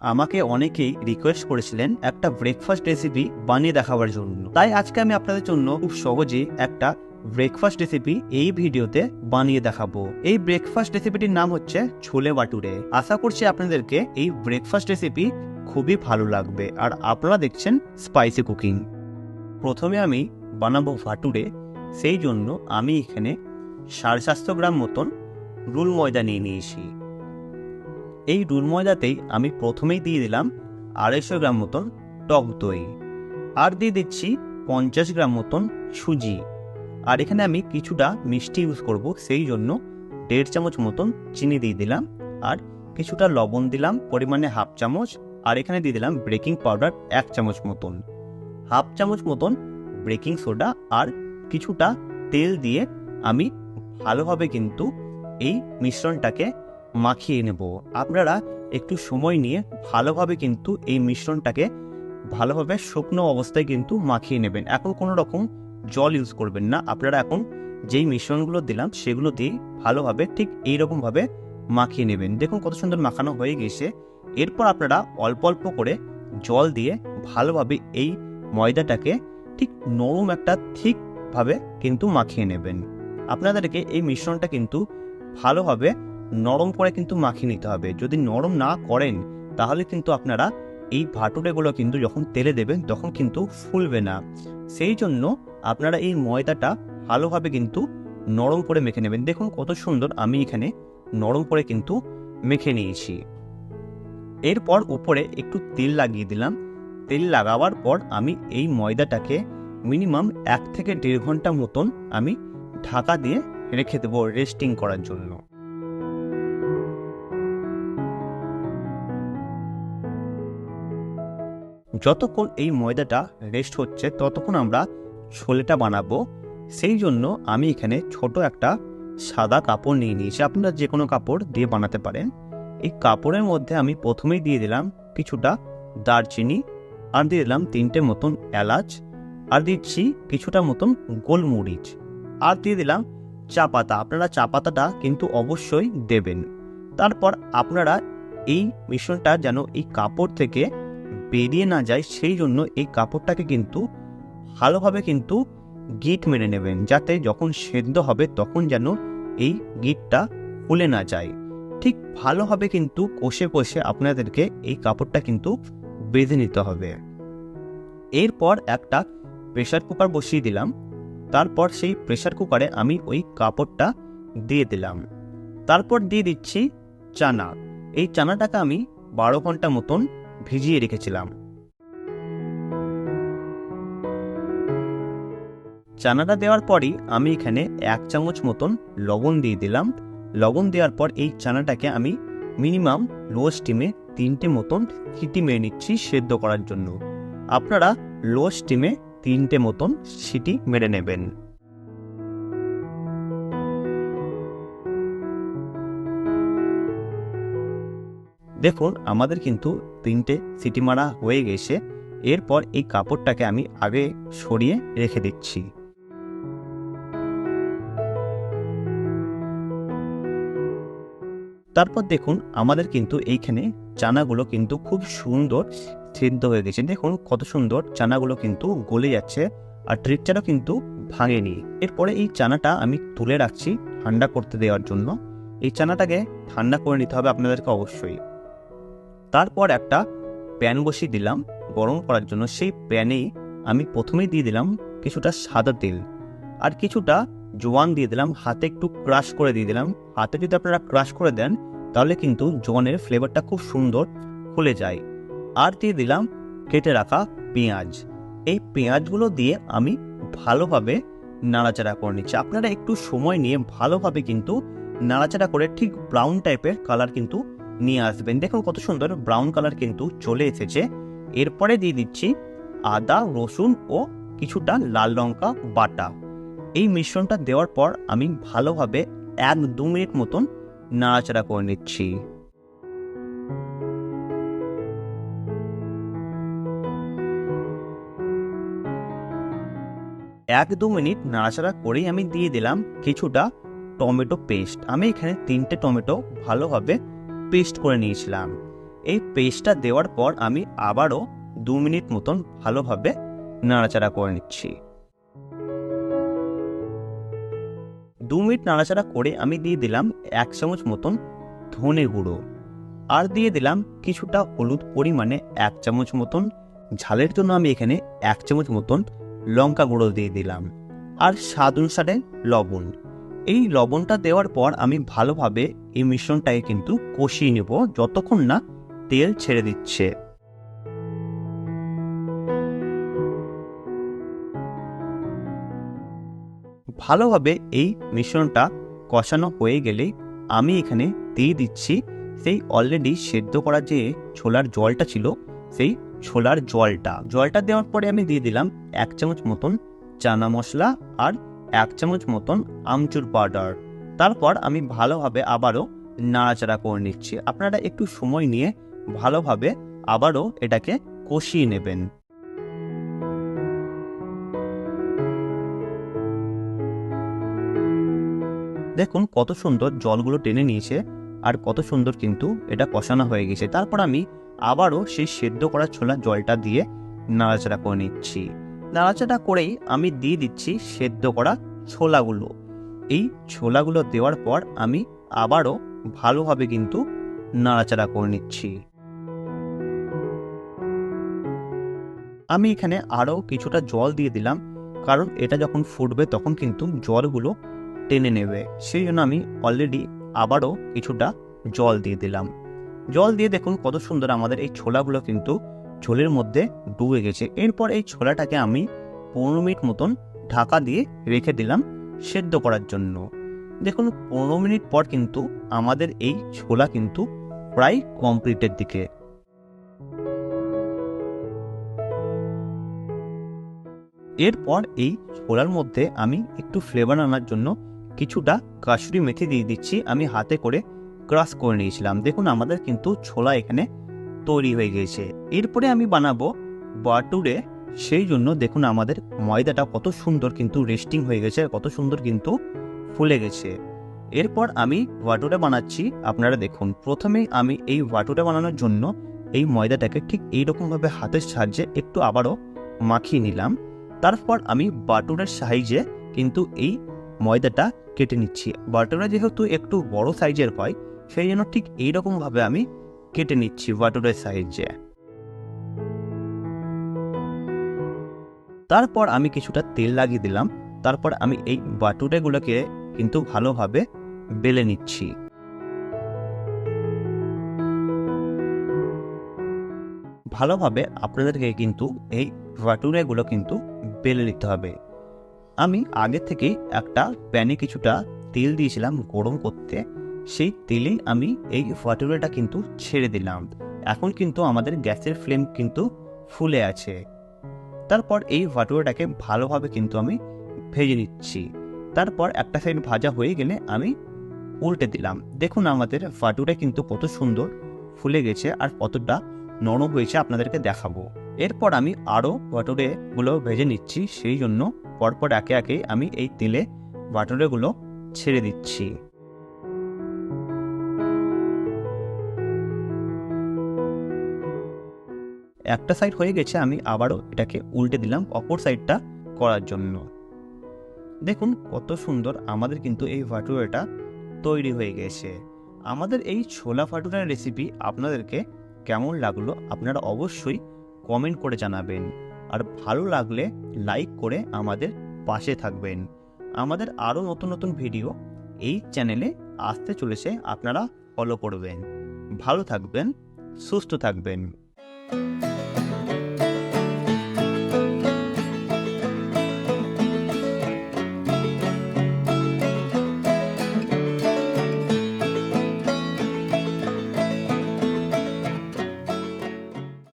আমাকে অনেকেই রিকোয়েস্ট করেছিলেন একটা ব্রেকফাস্ট রেসিপি বানিয়ে দেখাবার জন্য। তাই আজকে আমি আপনাদের জন্য খুব সহজে একটা ব্রেকফাস্ট রেসিপি এই ভিডিওতে বানিয়ে দেখাবো। এই ব্রেকফাস্ট রেসিপিটির নাম হচ্ছে ছোলে বাটুরে। আশা করছি আপনাদেরকে এই ব্রেকফাস্ট রেসিপি খুবই ভালো লাগবে। আর আপনারা দেখছেন স্পাইসি কুকিং প্রথমে আমি বানাবো ভাটুরে সেই জন্য আমি এখানে সাড়ে সাতশো গ্রাম মতন রুল ময়দা নিয়ে নিয়েছি। এই রুল ময়দাতেই আমি প্রথমেই দিয়ে দিলাম আড়াইশো গ্রাম মতন টক দই। আর দিয়ে দিচ্ছি পঞ্চাশ গ্রাম মতন সুজি। আর এখানে আমি কিছুটা মিষ্টি ইউজ করব, সেই জন্য দেড় চামচ মতন চিনি দিয়ে দিলাম। আর কিছুটা লবণ দিলাম, পরিমাণে হাফ চামচ। আর এখানে দিয়ে দিলাম বেকিং পাউডার এক চামচ মতন। হাফ চামচ মতন বেকিং সোডা আর কিছুটা তেল দিয়ে আমি ভালোভাবে কিন্তু এই মিশ্রণটাকে মাখিয়ে নেব। আপনারা একটু সময় নিয়ে ভালোভাবে কিন্তু এই মিশ্রণটাকে ভালোভাবে শুকনো অবস্থায় কিন্তু মাখিয়ে নেবেন। এখন কোনো রকম জল ইউজ করবেন না। আপনারা এখন যেই মিশ্রণগুলো দিলাম সেগুলো দিয়ে ভালোভাবে ঠিক এইরকমভাবে মাখিয়ে নেবেন। দেখুন কত সুন্দর মাখানো হয়ে গেছে। এরপর আপনারা অল্প অল্প করে জল দিয়ে ভালোভাবে এই ময়দাটাকে ঠিক নরম একটা ঠিকভাবে কিন্তু মাখিয়ে নেবেন। আপনাদেরকে এই মিশ্রণটা কিন্তু ভালোভাবে নরম করে কিন্তু মাখিয়ে নিতে হবে। যদি নরম না করেন, তাহলে কিন্তু আপনারা এই ভাটুরেগুলো কিন্তু যখন তেলে দেবেন, তখন কিন্তু ফুলবে না। সেই জন্য আপনারা এই ময়দাটা ভালোভাবে কিন্তু নরম করে মেখে নেবেন। দেখুন কত সুন্দর আমি এখানে নরম করে কিন্তু মেখে নিয়েছি। এরপর উপরে একটু তেল লাগিয়ে দিলাম। তেল লাগাবার পর আমি এই ময়দাটাকে মিনিমাম এক থেকে দেড় ঘণ্টা মতন আমি ঢাকা দিয়ে রেখে দেবো, রেস্টিং করার জন্য। যতক্ষণ এই ময়দাটা রেস্ট হচ্ছে, ততক্ষণ আমরা ছোলেটা বানাবো। সেই জন্য আমি এখানে ছোট একটা সাদা কাপড় নিয়ে নিয়েছি। আপনারা যে কোনো কাপড় দিয়ে বানাতে পারেন। এই কাপড়ের মধ্যে আমি প্রথমেই দিয়ে দিলাম কিছুটা দারচিনি, আর দিয়ে দিলাম তিনটে মতন এলাচ, আর দিচ্ছি কিছুটা মতন গোলমরিচ, আর দিয়ে দিলাম চা পাতা। আপনারা চা পাতাটা কিন্তু অবশ্যই দেবেন। তারপর আপনারা এই মিশ্রণটা যেন এই কাপড় থেকে বেরিয়ে না যায়, সেই জন্য এই কাপড়টাকে কিন্তু ভালোভাবে কিন্তু গিট মেরে নেবেন, যাতে যখন সেদ্ধ হবে তখন যেন এই গিটটা খুলে না যায়। ঠিক ভালোভাবে কিন্তু কষে কষে আপনাদেরকে এই কাপড়টা কিন্তু বেঁধে নিতে হবে। এরপর একটা প্রেশার কুকার বসিয়ে দিলাম। তারপর সেই প্রেশার কুকারে আমি ওই কাপড়টা দিয়ে দিলাম। তারপর দিয়ে দিচ্ছি চানা। এই চানাটাকে আমি বারো ঘণ্টা মতন ভিজিয়ে রেখেছিলাম। চানাটা দেওয়ার পরই আমি এখানে এক চামচ মতন লবণ দিয়ে দিলাম। লবণ দেওয়ার পর এই চানাটাকে আমি মিনিমাম লো স্টিমে তিনটে মতন সিটি মেরে নিচ্ছি সেদ্ধ করার জন্য। আপনারা লো স্টিমে তিনটে মতন সিটি মেরে নেবেন। দেখুন, আমাদের কিন্তু তিনটে সিটি মারা হয়ে গেছে। এরপর এই কাপড়টাকে আমি আগে সরিয়ে রেখে দিচ্ছি। তারপর দেখুন, আমাদের কিন্তু এইখানে চানাগুলো কিন্তু খুব সুন্দর সিদ্ধ হয়ে গেছে। দেখুন, কত সুন্দর চানাগুলো কিন্তু গলে যাচ্ছে আর ট্রিকচারও কিন্তু ভাঙেনি। এরপরে এই চানাটা আমি তুলে রাখছি ঠান্ডা করতে দেওয়ার জন্য। এই চানাটাকে ঠান্ডা করে নিতে হবে আপনাদেরকে অবশ্যই। তারপর একটা প্যান বসিয়ে দিলাম, গরম করার জন্য। সেই প্যানে আমি প্রথমেই দিয়ে দিলাম কিছুটা সাদা তেল আর কিছুটা জোয়ান দিয়ে দিলাম। হাতে একটু ক্রাশ করে দিয়ে দিলাম। হাতে যদি আপনারা ক্রাশ করে দেন, তাহলে কিন্তু জোয়ানের ফ্লেভারটা খুব সুন্দর খুলে যায়। আর দিয়ে দিলাম কেটে রাখা পেঁয়াজ। এই পেঁয়াজগুলো দিয়ে আমি ভালোভাবে নাড়াচাড়া করে নিচ্ছি। আপনারা একটু সময় নিয়ে ভালোভাবে কিন্তু নাড়াচাড়া করে ঠিক ব্রাউন টাইপের কালার কিন্তু নিয়ে আসবেন। দেখুন কত সুন্দর ব্রাউন কালার কিন্তু চলে এসেছে। এরপরে দিয়ে দিচ্ছি আদা, রসুন ও কিছুটা লাল লঙ্কা বাটা। এই মিশ্রণটা দেওয়ার পর আমি ভালোভাবে এক দু মিনিট মতন নাড়াচাড়া করে নিচ্ছি। এক দু মিনিট নাড়াচাড়া করেই আমি দিয়ে দিলাম কিছুটা টমেটো পেস্ট আমি এখানে তিনটে টমেটো ভালোভাবে পেস্ট করে নিয়েছিলাম। এই পেস্টটা দেওয়ার পর আমি আবারও দু মিনিট মতন ভালোভাবে নাড়াচাড়া করে নিচ্ছি। দু মিনিট নাড়াচাড়া করে আমি দিয়ে দিলাম এক চামচ মতন ধনে গুঁড়ো। আর দিয়ে দিলাম কিছুটা হলুদ পরিমাণে এক চামচ মতন ঝালের জন্য আমি এখানে এক চামচ মতন লঙ্কা গুঁড়ো দিয়ে দিলাম। আর স্বাদ অনুসারে লবণ। এই লবণটা দেওয়ার পর আমি ভালোভাবে এই মিশ্রণটাকে কিন্তু কষিয়ে নেব যতক্ষণ না তেল ছেড়ে দিচ্ছে। ভালোভাবে এই মিশ্রণটা কষানো হয়ে গেলে আমি এখানে দিয়ে দিচ্ছি সেই অলরেডি সেদ্ধ করা যে ছোলার জলটা ছিল, সেই ছোলার জলটা। জলটা দেওয়ার পরে আমি দিয়ে দিলাম এক চামচ মতন চানা মশলা আর এক চামচ মতন আমচুর পাউডার। তারপর আমি ভালোভাবে আবারও নাড়াচাড়া করে নিচ্ছি। আপনারা একটু সময় নিয়ে ভালোভাবে আবারও এটাকে কষিয়ে নেবেন। দেখুন কত সুন্দর জলগুলো টেনে নিয়েছে আর কত সুন্দর কিন্তু এটা কষানো হয়ে গেছে। তারপর আমি আবারও সেই সেদ্ধ করা ছোলা জলটা দিয়ে নাড়াচাড়া করে নিচ্ছি। নাড়াচাড়া করেই আমি দিয়ে দিচ্ছি সেদ্ধ করা ছোলাগুলো। এই ছোলাগুলো দেওয়ার পর আমি আবারও ভালোভাবে কিন্তু নাড়াচাড়া করে নিচ্ছি। আমি এখানে আরও কিছুটা জল দিয়ে দিলাম, কারণ এটা যখন ফুটবে তখন কিন্তু জলগুলো টেনে নেবে। সেই জন্য আমি অলরেডি আবারও কিছুটা জল দিয়ে দিলাম। জল দিয়ে দেখুন কত সুন্দর আমাদের এই ছোলাগুলো কিন্তু ঝোলের মধ্যে ডুবে গেছে। এরপর এই ছোলাটাকে আমি পনেরো মিনিট মতন ঢাকা দিয়ে রেখে দিলাম সেদ্ধ করার জন্য। দেখুন, পনেরো মিনিট পর কিন্তু আমাদের এই ছোলা কিন্তু প্রায় কমপ্লিটের দিকে। এরপর এই ছোলার মধ্যে আমি একটু ফ্লেভার আনার জন্য কিছুটা কাশুরি মেথি দিয়ে দিচ্ছি। আমি হাতে করে ক্রাশ করে নিয়েছিলাম। দেখুন, আমাদের কিন্তু ছোলা এখানে তৈরি হয়ে গেছে এরপরে আমি বানাবো বাটুরে। সেই জন্য দেখুন আমাদের ময়দাটা কত সুন্দর কিন্তু রেস্টিং হয়ে গেছে, কত সুন্দর কিন্তু ফুলে গেছে। এরপর আমি বাটুরে বানাচ্ছি। আপনারা দেখুন, প্রথমে আমি এই বাটুরে বানানোর জন্য এই ময়দাটাকে ঠিক এইরকমভাবে হাতের সাহায্যে একটু আবারও মাখিয়ে নিলাম। তারপর আমি বাটুরের সাহায্যে কিন্তু এই ময়দাটা কেটে নিচ্ছি। বাটুরা যেহেতু একটু বড় সাইজের হয়, সেই জন্য ঠিক এইরকমভাবে আমি কেটে নিচ্ছি বাটুরের সাহায্যে। তারপর আমি কিছুটা তেল লাগিয়ে দিলাম। তারপর আমি এই বাটুরেগুলোকে কিন্তু ভালোভাবে বেলে নিচ্ছি। ভালোভাবে আপনাদেরকে কিন্তু এই বাটুরেগুলো কিন্তু বেলে নিতে হবে। আমি আগে থেকেই একটা প্যানে কিছুটা তেল দিয়েছিলাম গরম করতে। সেই তেলেই আমি এই ফাটুরাটা কিন্তু ছেড়ে দিলাম। এখন কিন্তু আমাদের গ্যাসের ফ্লেম কিন্তু ফুলে আছে। তারপর এই ফাটুরাটাকে ভালোভাবে কিন্তু আমি ভেজে নিচ্ছি। তারপর একটা সাইড ভাজা হয়ে গেলে আমি উল্টে দিলাম। দেখুন আমাদের ফাটুরা কিন্তু কত সুন্দর ফুলে গেছে আর কতটা নরম হয়েছে আপনাদেরকে দেখাবো। এরপর আমি আরও ভাটুরেগুলো ভেজে নিচ্ছি। সেই জন্য পরপর একে একে আমি এই তেলে ভাটুরেগুলো ছেড়ে দিচ্ছি। একটা সাইড হয়ে গেছে, আমি আবারও এটাকে উল্টে দিলাম অপর সাইডটা করার জন্য। দেখুন কত সুন্দর আমাদের কিন্তু এই ভাটুরাটা তৈরি হয়ে গেছে। আমাদের এই ছোলা ভাটুরার রেসিপি আপনাদেরকে কেমন লাগল আপনারা অবশ্যই কমেন্ট করে জানাবেন। আর ভালো লাগলে লাইক করে আমাদের পাশে থাকবেন। আমাদের আরও নতুন নতুন ভিডিও এই চ্যানেলে আসতে চলেছে, আপনারা ফলো করবেন। ভালো থাকবেন, সুস্থ থাকবেন।